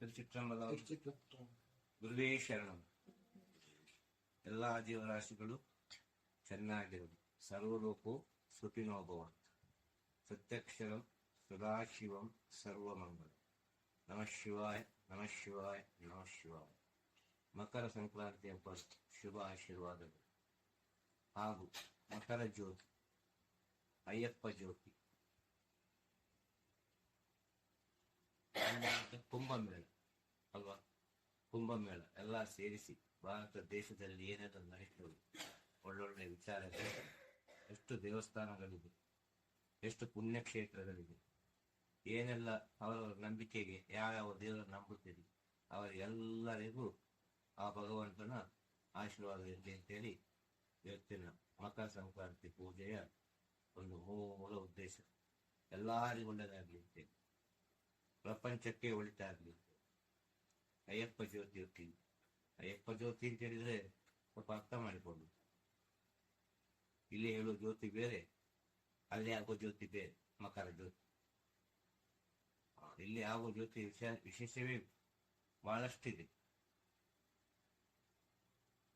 ತಿರುಚಿಟ್ರಂಬಲ ಗುರುವೇ ಶರಣಂ ಎಲ್ಲ ಜೀವರಾಶಿಗಳು ಚೆನ್ನಾಗಿರೋದು ಸರ್ವಲೋಕೋ ಸುಖಿನೋಭವ ಸತ್ಯಕ್ಷರಂ ಸದಾಶಿವಂ ಸರ್ವಮಂಗಲ ನಮಃ ಶಿವಾಯ ನಮಃ ಶಿವಾಯ ನಮಃ ಶಿವಾಯ ಮಕರ ಸಂಕ್ರಾಂತಿ ಹಬ್ಬ ಶುಭ ಆಶೀರ್ವಾದಗಳು ಹಾಗೂ ಮಕರ ಜ್ಯೋತಿ ಅಯ್ಯಪ್ಪ ಜ್ಯೋತಿ ಕುಂಭಮೇಳ ಅಲ್ವಾ? ಕುಂಭಮೇಳ, ಎಲ್ಲ ಸೇರಿಸಿ ಭಾರತ ದೇಶದಲ್ಲಿ ಏನೆಲ್ಲ ನಡೀತದೆ. ಒಳ್ಳೊಳ್ಳೆ ವಿಚಾರಗಳು. ಎಷ್ಟು ದೇವಸ್ಥಾನಗಳಿದೆ, ಎಷ್ಟು ಪುಣ್ಯಕ್ಷೇತ್ರಗಳಿದೆ, ಏನೆಲ್ಲ ಅವರವರ ನಂಬಿಕೆಗೆ ಯಾವ್ಯಾವ ದೇವರನ್ನು ನಂಬುತ್ತೀರಿ, ಅವರೆಲ್ಲರಿಗೂ ಆ ಭಗವಂತನ ಆಶೀರ್ವಾದ ಇರಲಿ ಅಂತೇಳಿ ಇವತ್ತಿನ ಮಕರ ಸಂಕ್ರಾಂತಿ ಪೂಜೆಯ ಒಂದು ಮೂಲ ಉದ್ದೇಶ. ಎಲ್ಲರಿಗೂ ಒಳ್ಳೆಯದಾಗಲಿ ಅಂತೇಳಿ. ಪ್ರಪಂಚಕ್ಕೆ ಒಳಿತಾಗಲಿ. ಅಯ್ಯಪ್ಪ ಜ್ಯೋತಿ ಇರ್ತೀವಿ ಅಯ್ಯಪ್ಪ ಜ್ಯೋತಿ ಅಂತ ಹೇಳಿದ್ರೆ ಸ್ವಲ್ಪ ಅರ್ಥ ಮಾಡಿಕೊಂಡು. ಇಲ್ಲಿ ಹೇಳೋ ಜ್ಯೋತಿ ಬೇರೆ, ಅಲ್ಲಿ ಆಗೋ ಜ್ಯೋತಿ ಬೇರೆ, ಮಕರ ಜ್ಯೋತಿ. ಇಲ್ಲಿ ಆಗೋ ಜ್ಯೋತಿ ವಿಶೇಷ- ವಿಶೇಷವೇ ಬಹಳಷ್ಟಿದೆ.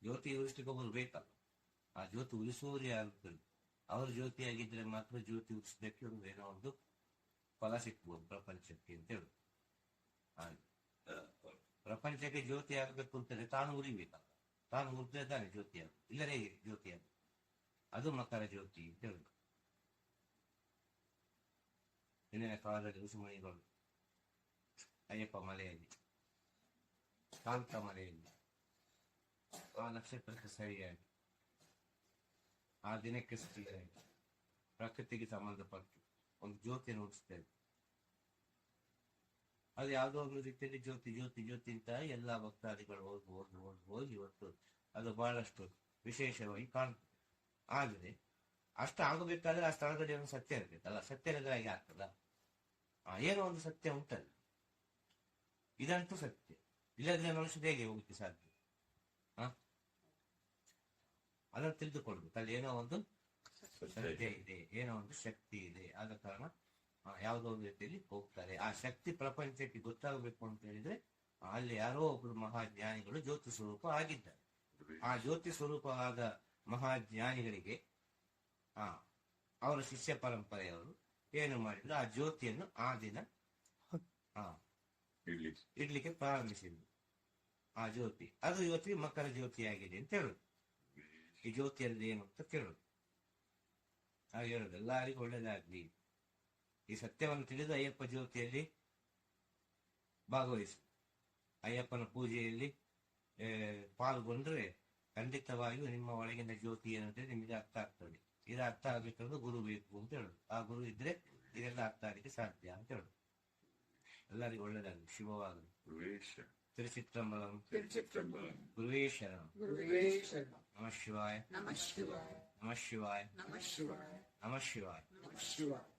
ಜ್ಯೋತಿ ಉರಿಸ್ಲಿಕ್ಕೊಬ್ಬರು ಬೇಕಲ್ಲ. ಆ ಜ್ಯೋತಿ ಉರಿಸುವವರೇ ಆಗುತ್ತದೆ ಅವರು ಜ್ಯೋತಿ ಆಗಿದ್ರೆ ಮಾತ್ರ ಜ್ಯೋತಿ ಉರಿಸಬೇಕು ಒಂದು ಏನೋ ಒಂದು ಫಲ ಸಿಕ್ಬೋದು ಪ್ರಪಂಚಕ್ಕೆ ಅಂತ ಹೇಳು ಹಾಗೆ. ಪ್ರಪಂಚಕ್ಕೆ ಜ್ಯೋತಿ ಆಗಬೇಕು ಅಂತಂದ್ರೆ ತಾನು ಉರಿಬೇಕಲ್ಲ ತಾನು ಉರಿದ್ರೆ ತಾನೆ ಜ್ಯೋತಿ ಆಗ ಇಲ್ಲರೇ ಜ್ಯೋತಿ ಆಗ ಅದು ಮಕರ ಜ್ಯೋತಿ ಅಂತ ಹೇಳುದು ಹಿಂದಿನ ಕಾಲದಲ್ಲಿ ಋಷಿಮುನಿಗಳು ಅಯ್ಯಪ್ಪ ಮಲೆಯಲ್ಲಿ. ಕಾಂತ ಮಲೆಯಲ್ಲಿ. ಆ ನಕ್ಷತ್ರಕ್ಕೆ ಸರಿಯಾಗಿ. ಆ ದಿನಕ್ಕೆ ಸರಿಯಾಗಿ. ಪ್ರಕೃತಿಗೆ ಸಂಬಂಧಪಟ್ಟು ಒಂದು ಜ್ಯೋತಿಯನ್ನು ಉಡಿಸ್ತೇವೆ ಅದು ಯಾವುದೋ ಒಂದು ರೀತಿಯಲ್ಲಿ ಜ್ಯೋತಿ ಜ್ಯೋತಿ ಜ್ಯೋತಿ ಅಂತ ಎಲ್ಲ ಭಕ್ತಾದಿಗಳು ಹೋಗಿ ಹೋಗಿ ಹೋಗಿ ಹೋಗಿ ಇವತ್ತು ಅದು ಬಹಳಷ್ಟು ವಿಶೇಷವಾಗಿ ಕಾಣ್ತದೆ ಆದರೆ ಅಷ್ಟು ಆಗಬೇಕಾದ್ರೆ ಆ ಸ್ಥಳದಲ್ಲಿ ಒಂದು ಸತ್ಯ ಇರಬೇಕಲ್ಲ. ಸತ್ಯ ಇಲ್ಲದ್ರೆ ಹಾಗೆ ಆಗ್ತದ? ಆ, ಏನೋ ಒಂದು ಸತ್ಯ ಉಂಟಲ್ಲ. ಇದಂತೂ ಸತ್ಯ. ಇಲ್ಲದ್ರೆ ಮನುಷ್ಯ ಹೇಗೆ ಹೋಗಲಿಕ್ಕೆ ಸಾಧ್ಯ? ಹ? ಅದನ್ನು ತಿಳಿದುಕೊಳ್ಬೇಕು. ಅಲ್ಲಿ ಏನೋ ಒಂದು ಸತ್ಯ ಇದೆ ಏನೋ ಒಂದು ಶಕ್ತಿ ಇದೆ. ಆದ ಕಾರಣ ಯಾವುದೋ ಒಂದು ರೀತಿಯಲ್ಲಿ ಹೋಗ್ತಾರೆ. ಆ ಶಕ್ತಿ ಪ್ರಪಂಚಕ್ಕೆ ಗೊತ್ತಾಗಬೇಕು ಅಂತ ಹೇಳಿದ್ರೆ ಅಲ್ಲಿ ಯಾರೋ ಒಬ್ರು ಮಹಾಜ್ಞಾನಿಗಳು ಜ್ಯೋತಿ ಸ್ವರೂಪ ಆಗಿದ್ದಾರೆ. ಆ ಜ್ಯೋತಿ ಸ್ವರೂಪವಾದ ಮಹಾಜ್ಞಾನಿಗಳಿಗೆ, ಆ, ಅವರ ಶಿಷ್ಯ ಪರಂಪರೆಯವರು ಏನು ಮಾಡಿದ್ರು? ಆ ಜ್ಯೋತಿಯನ್ನು ಆ ದಿನ ಇಡ್ಲಿಕ್ಕೆ ಪ್ರಾರಂಭಿಸಿದ್ರು. ಆ ಜ್ಯೋತಿ, ಅದು ಇವತ್ತಿಗೆ ಮಕರ ಜ್ಯೋತಿ ಆಗಿದೆ ಅಂತ ಹೇಳುದು. ಈ ಜ್ಯೋತಿಯಲ್ಲಿ ಏನು ಅಂತ ಕೇಳುದು. ಹಾಗೆ ಹೇಳುದು. ಎಲ್ಲರಿಗೂ ಒಳ್ಳೇದಾಗ್ಲಿ. ಈ ಸತ್ಯವನ್ನು ತಿಳಿದು ಅಯ್ಯಪ್ಪ ಜ್ಯೋತಿಯಲ್ಲಿ ಭಾಗವಹಿಸಿ. ಅಯ್ಯಪ್ಪನ ಪೂಜೆಯಲ್ಲಿ ಪಾಲ್ಗೊಂಡ್ರೆ ಖಂಡಿತವಾಗಿಯೂ ನಿಮ್ಮ ಒಳಗಿನ ಜ್ಯೋತಿ ಏನಂದ್ರೆ ನಿಮಗೆ ಅರ್ಥ ಆಗ್ತದೆ. ಇದು ಅರ್ಥ ಆಗ್ಬೇಕಂದ್ರೆ ಗುರು ಬೇಕು ಅಂತ ಹೇಳುದು. ಆ ಗುರು ಇದ್ರೆ ಇದೆಲ್ಲ ಅರ್ಥ ಆಗಲಿಕ್ಕೆ ಸಾಧ್ಯ ಅಂತ ಹೇಳುದು. ಎಲ್ಲರಿಗೂ ಒಳ್ಳೆದಾಗಲಿ ಶುಭವಾಗಲಿ. ಗುರುವೇ ಶರಣ ನಮಃ ಶಿವಾಯ. ನಮ ಶಿವಾಯ. ನಮ ಶಿವಾಯ. ನಮ ಶಿವಾಯ. ನಮ ಶಿವಾಯ.